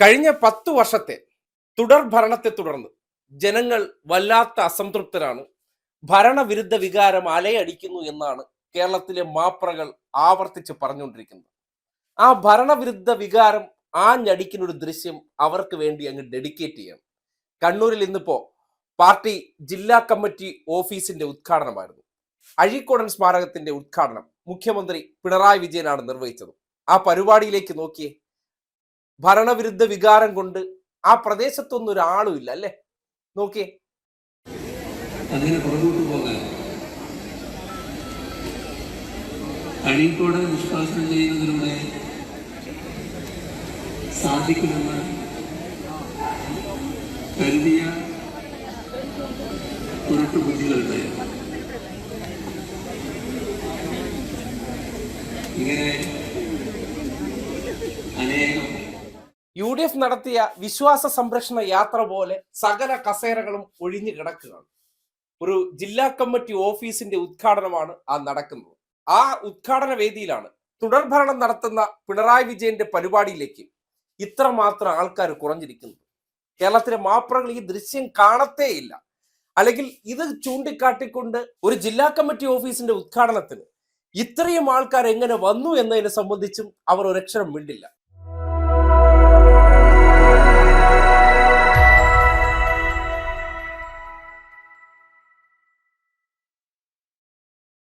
കഴിഞ്ഞ പത്തു വർഷത്തെ തുടർ ഭരണത്തെ തുടർന്ന് ജനങ്ങൾ വല്ലാത്ത അസംതൃപ്തരാണ്. ഭരണവിരുദ്ധ വികാരം അലയടിക്കുന്നു എന്നാണ് കേരളത്തിലെ മാപ്രകൾ ആവർത്തിച്ച് പറഞ്ഞുകൊണ്ടിരിക്കുന്നത്. ആ ഭരണവിരുദ്ധ വികാരം ആഞ്ഞടിക്കുന്ന ഒരു ദൃശ്യം അവർക്ക് വേണ്ടി അങ്ങ് ഡെഡിക്കേറ്റ് ചെയ്യണം. കണ്ണൂരിൽ ഇന്നിപ്പോ പാർട്ടി ജില്ലാ കമ്മിറ്റി ഓഫീസിന്റെ ഉദ്ഘാടനമായിരുന്നു. അഴീക്കോടൻ സ്മാരകത്തിന്റെ ഉദ്ഘാടനം മുഖ്യമന്ത്രി പിണറായി വിജയനാണ് നിർവഹിച്ചത്. ആ പരിപാടിയിലേക്ക് നോക്കിയേ ഭരണവിരുദ്ധ വികാരം കൊണ്ട് ആ പ്രദേശത്തൊന്നും ഒരാളും ഇല്ല അല്ലേ? നോക്കിയേ. അങ്ങനെ അഴീക്കോട് നിഷ്കാസനം ചെയ്യുന്നതിലൂടെ സാധിക്കുമെന്ന് കരുതിയ കുരുട്ടു ബുദ്ധികളുടെ ഇങ്ങനെ അനേകം യു ഡി എഫ് നടത്തിയ വിശ്വാസ സംരക്ഷണ യാത്ര പോലെ സകല കസേരകളും ഒഴിഞ്ഞു കിടക്കുകയാണ്. ഒരു ജില്ലാ കമ്മിറ്റി ഓഫീസിന്റെ ഉദ്ഘാടനമാണ് ആ നടക്കുന്നത്. ആ ഉദ്ഘാടന വേദിയിലാണ് തുടർഭരണം നടത്തുന്ന പിണറായി വിജയന്റെ പരിപാടിയിലേക്ക് ഇത്രമാത്രം ആൾക്കാർ കുറഞ്ഞിരിക്കുന്നത്. കേരളത്തിലെ മാപ്രകൾ ഈ ദൃശ്യം കാണത്തേയില്ല. അല്ലെങ്കിൽ ഇത് ചൂണ്ടിക്കാട്ടിക്കൊണ്ട് ഒരു ജില്ലാ കമ്മിറ്റി ഓഫീസിന്റെ ഉദ്ഘാടനത്തിന് ഇത്രയും ആൾക്കാർ എങ്ങനെ വന്നു എന്നതിനെ സംബന്ധിച്ചും അവർ ഒരക്ഷരം മിണ്ടില്ല.